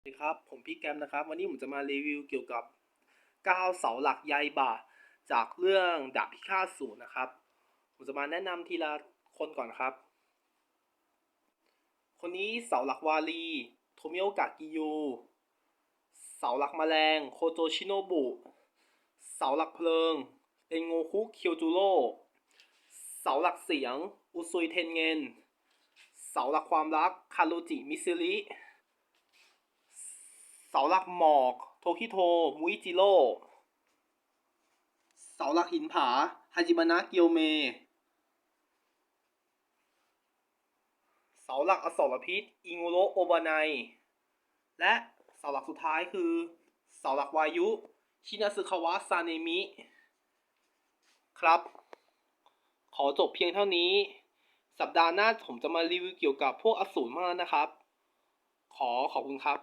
สวัสดีครับ ผมพี่แกมนะครับ วันนี้ผมจะมารีวิวเกี่ยวกับ9เสาหลักใยบ่า จากเรื่องดาบพิฆาตศูนย์นะครับ ผมจะมาแนะนำทีละคนก่อนครับ คนนี้เสาหลักวาลีโทมิโอกะกิยูเสาหลักแมลงโคโจชิโนบุ เสาหลักเพลิงเอนโงคุเคียวจูโร่เสาหลักเสียงอุซุยเทนเงินเสาหลักความรักคารุจิมิซิริาหลักหมอก โทคิโท มุอิจิโร่ เสาหลักหินผา ฮาจิมานะ เกียวเม เสาหลักอสรพิษ อิงูโรโอบานายและเสาหลักสุดท้ายคือ เสาหลักวายุ ชินาซึคาวะ ซาเนมิ ครับ ขอจบเพียงเท่านี้ สัปดาห์หน้าผมจะมารีวิวเกี่ยวกับพวกอสูรมากนะครับ ขอขอบคุณครับ